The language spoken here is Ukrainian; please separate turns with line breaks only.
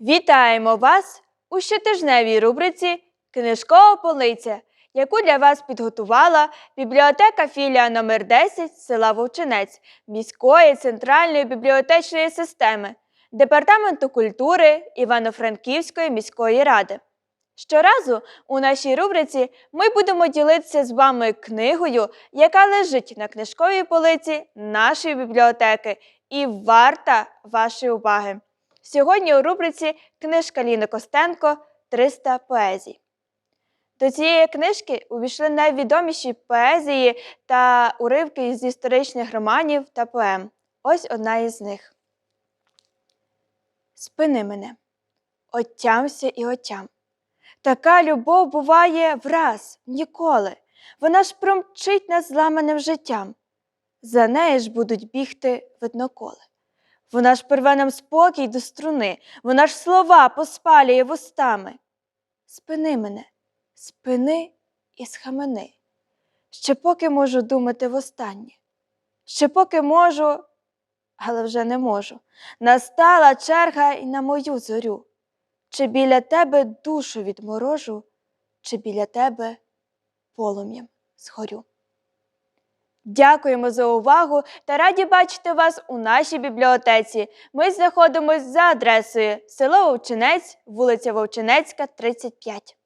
Вітаємо вас у щотижневій рубриці Книжкова полиця, яку для вас підготувала бібліотека філія номер 10 села Вовчинець міської центральної бібліотечної системи Департаменту культури Івано-Франківської міської ради. Щоразу у нашій рубриці ми будемо ділитися з вами книгою, яка лежить на книжковій полиці нашої бібліотеки і варта вашої уваги. Сьогодні у рубриці книжка Ліни Костенко «300 поезій. До цієї книжки увійшли найвідоміші поезії та уривки з історичних романів та поем. Ось одна із них. Спини мене, отямся і отям. Така любов буває враз, ніколи. Вона ж промчить нас зламаним життям. За неї ж будуть бігти видноколи. Вона ж порве нам спокій до струни, вона ж слова поспалює вустами. Спини мене, спини і схамени. Ще поки можу думати востаннє. Ще поки можу, але вже не можу. Настала черга і на мою зорю. Чи біля тебе душу відморожу, чи біля тебе полум'ям згорю. Дякуємо за увагу та раді бачити вас у нашій бібліотеці. Ми знаходимося за адресою село Вовчинець, вулиця Вовчинецька, 35.